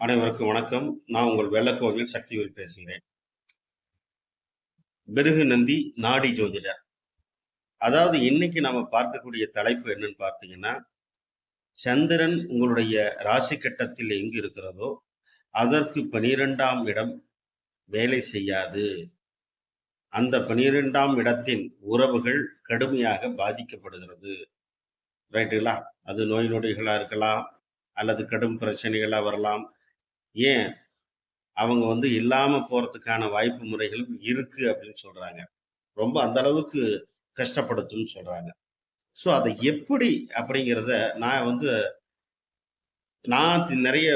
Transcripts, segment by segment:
அனைவருக்கும் வணக்கம். நான் உங்கள் வெள்ளக்கோவில் சக்திவேல் பேசுகிறேன். பிருகு நந்தி நாடி ஜோதிடர். அதாவது இன்னைக்கு நம்ம பார்க்கக்கூடிய தலைப்பு என்னன்னு பார்த்தீங்கன்னா சந்திரன் உங்களுடைய ராசி கட்டத்தில் எங்கு இருக்கிறதோ அதற்கு பனிரெண்டாம் இடம் வேலை செய்யாது. அந்த பனிரெண்டாம் இடத்தின் உறவுகள் கடுமையாக பாதிக்கப்படுகிறது. ரைட்டுங்களா அது நோய் நொடிகளா இருக்கலாம் அல்லது கடும் பிரச்சனைகளா வரலாம் ஏன்? அவங்க வந்து இல்லாம போறதுக்கான வாய்ப்பு முறைகளும் இருக்கு அப்படின்னு சொல்றாங்க. ரொம்ப அந்த அளவுக்கு கஷ்டப்படுத்தும்னு சொல்றாங்க. ஸோ அதை எப்படி அப்படிங்கிறத நான் வந்து நான் நிறைய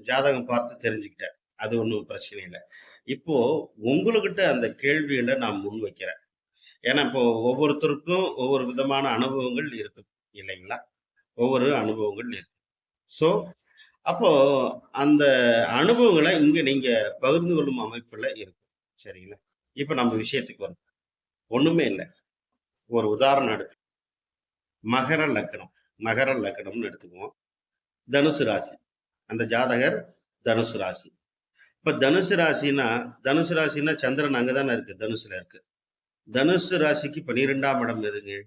ஜாதகம் பார்த்து தெரிஞ்சுக்கிட்டேன். அது ஒன்றும் பிரச்சனை இல்லை. இப்போ உங்களுக்கிட்ட அந்த கேள்வியில நான் முன் வைக்கிறேன். ஏன்னா இப்போ ஒவ்வொருத்தருக்கும் ஒவ்வொரு விதமான அனுபவங்கள் இருக்கு இல்லைங்களா? ஒவ்வொரு அனுபவங்கள் இருக்கு. ஸோ அப்போ அந்த அனுபவங்களை இங்க நீங்க பகிர்ந்து கொள்ளும் அமைப்புல இருக்கும் சரிங்களா? இப்போ நம்ம விஷயத்துக்கு வரும் ஒண்ணுமே இல்லை. ஒரு உதாரணம் எடுத்து மகர லக்னம். மகர லக்னம்னு எடுத்துக்குவோம். தனுசு ராசி. அந்த ஜாதகர் தனுசு ராசி. இப்ப தனுசு ராசினா தனுசு ராசினா சந்திரன் அங்கதானே இருக்கு. தனுசுல இருக்கு. தனுசு ராசிக்கு பன்னிரெண்டாம் இடம் எதுங்க?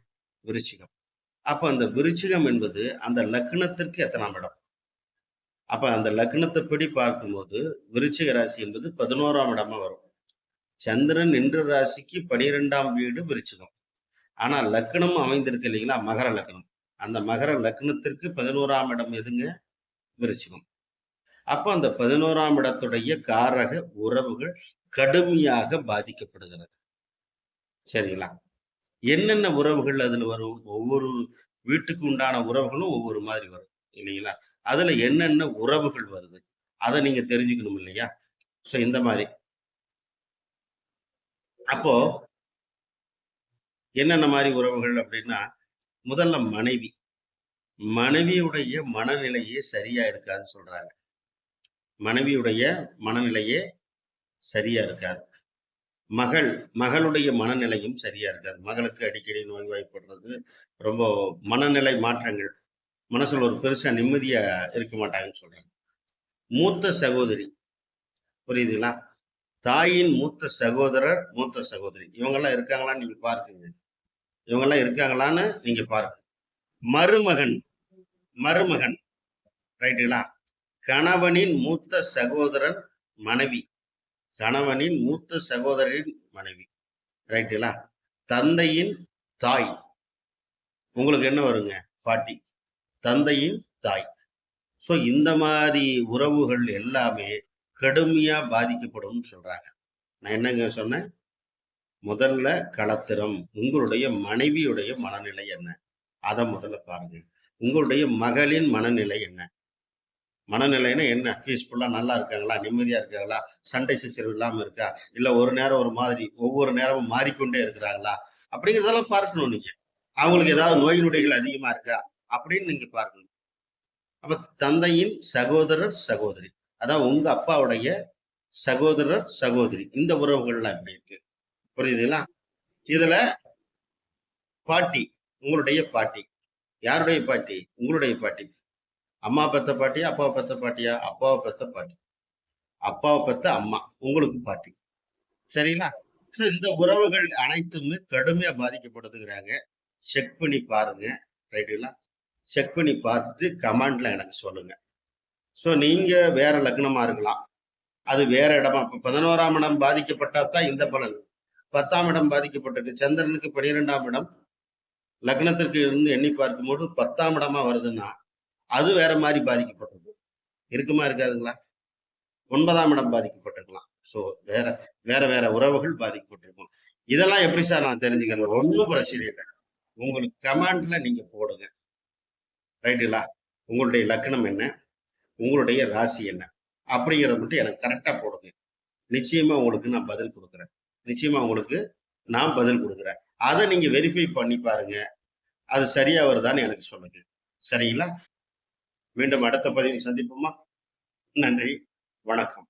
விருச்சிகம். அப்ப அந்த விருச்சிகம் என்பது அந்த லக்னத்திற்கு எத்தனாம் இடம்? அப்ப அந்த லக்னத்தைப்படி பார்க்கும்போது விருச்சிக ராசி என்பது பதினோராம் இடமா வரும். சந்திரன் நின்ற ராசிக்கு பனிரெண்டாம் வீடு விருச்சிகம். ஆனா லக்னம் அமைந்திருக்கு இல்லைங்களா? மகர லக்னம். அந்த மகர லக்னத்திற்கு பதினோராம் இடம் எதுங்க? விருச்சிகம். அப்போ அந்த பதினோராம் இடத்துடைய காரக உறவுகள் கடுமையாக பாதிக்கப்படுகிறது. சரிங்களா? என்னென்ன உறவுகள் அதுல வரும்? ஒவ்வொரு வீட்டுக்கு உண்டான உறவுகளும் ஒவ்வொரு மாதிரி வரும். இல்லைங்களா? அதுல என்னென்ன உறவுகள் வருது? அதை நீங்க தெரிஞ்சுக்கணும் இல்லையா? சோ இந்த மாதிரி. அப்போ என்னென்ன மாதிரி உறவுகள் அப்படின்னா முதல்ல மனைவி. மனைவியுடைய மனநிலையே சரியா இருக்காதுன்னு சொல்றாங்க. மனைவியுடைய மனநிலையே சரியா இருக்காது. மகள் மகளுடைய மனநிலையும் சரியா இருக்காது. மகளுக்கு அடிக்கடி நோய்வாய்ப்படுறது ரொம்ப மனநிலை மாற்றங்கள். மனசில் ஒரு பெருசாக நிம்மதியாக இருக்க மாட்டாங்கன்னு சொல்றாங்க. மூத்த சகோதரி. புரியுதுங்களா? தாயின் மூத்த சகோதரர் மூத்த சகோதரி. இவங்கெல்லாம் இருக்காங்களான்னு நீங்கள் பாருங்க. இவங்கெல்லாம் இருக்காங்களான்னு நீங்கள் பாருங்க. மருமகன் மருமகன். ரைட்டுங்களா? கணவனின் மூத்த சகோதரன் மனைவி. கணவனின் மூத்த சகோதரின் மனைவி. ரைட்டுங்களா? தந்தையின் தாய். உங்களுக்கு என்ன வருங்க? பாட்டி. தந்தையின் தாய். ஸோ இந்த மாதிரி உறவுகள் எல்லாமே கடுமையா பாதிக்கப்படும் சொல்றாங்க. நான் என்னங்க சொன்னேன்? முதல்ல களத்திரம் உங்களுடைய மனைவியுடைய மனநிலை என்ன? அதை முதல்ல பாருங்க. உங்களுடைய மகளின் மனநிலை என்ன? மனநிலைன்னா என்ன? பீஸ்ஃபுல்லா நல்லா இருக்காங்களா? நிம்மதியா இருக்காங்களா? சண்டை சச்சரவு இல்லாமல் இருக்கா? இல்லை ஒரு நேரம் ஒரு மாதிரி ஒவ்வொரு நேரமும் மாறிக்கொண்டே இருக்கிறாங்களா? அப்படிங்கிறதெல்லாம் பார்க்கணும் நீங்கள் அவங்களுக்கு ஏதாவது நோய் நொடிகள் அதிகமா இருக்கா? அப்படின்னு நீங்க பார்க்கணும் அப்ப தந்தையின் சகோதரர் சகோதரி. அதான் உங்க அப்பாவுடைய சகோதரர் சகோதரி. இந்த உறவுகள்லாம் எப்படி இருக்கு? புரியுதுங்களா? இதுல பாட்டி உங்களுடைய பாட்டி. யாருடைய பாட்டி? உங்களுடைய பாட்டி. அம்மா பெத்த பாட்டியா அப்பாவை பெத்த பாட்டியா? அப்பாவை பெத்த பாட்டி. அப்பாவை பெத்த அம்மா. உங்களுக்கு பாட்டி. சரிங்களா? இந்த உறவுகள் அனைத்துமே கடுமையா பாதிக்கப்படுதுங்கிறாங்க. செக் பண்ணி பாருங்க. ரைட்டுங்களா செக் பண்ணி பார்த்துட்டு கமாண்டில் எனக்கு சொல்லுங்கள் ஸோ நீங்கள் வேற லக்னமாக இருக்கலாம். அது வேற இடமா. இப்போ பதினோராம் இடம் பாதிக்கப்பட்டால் தான் இந்த பலன். பத்தாம் இடம் பாதிக்கப்பட்டிருக்கு சந்திரனுக்கு பன்னிரெண்டாம் இடம். லக்னத்திற்கு இருந்து எண்ணி பார்க்கும்போது பத்தாம் இடமா வருதுன்னா அது வேற மாதிரி பாதிக்கப்பட்டிருக்கு இருக்குமா இருக்காதுங்களா? ஒன்பதாம் இடம் பாதிக்கப்பட்டிருக்கலாம். ஸோ வேற வேற வேற உறவுகள் பாதிக்கப்பட்டிருக்கும். இதெல்லாம் எப்படி சார் நான் தெரிஞ்சுக்கிறேன்? ஒன்றும் பிரச்சனை இல்லை. உங்களுக்கு கமாண்ட்ல நீங்க போடுங்க. ரைட்டுங்களா? உங்களுடைய லக்னம் என்ன? உங்களுடைய ராசி என்ன? அப்படிங்கிறத மட்டும் எனக்கு கரெக்டாக போடுங்க. நிச்சயமாக உங்களுக்கு நான் பதில் கொடுக்குறேன். நிச்சயமாக உங்களுக்கு நான் பதில் கொடுக்குறேன். அதை நீங்கள் வெரிஃபை பண்ணி பாருங்க. அது சரியாக வருதான்னு எனக்கு சொல்லுங்க. சரிங்களா? மீண்டும் அடுத்த பதிவு சந்திப்போமா? நன்றி. வணக்கம்.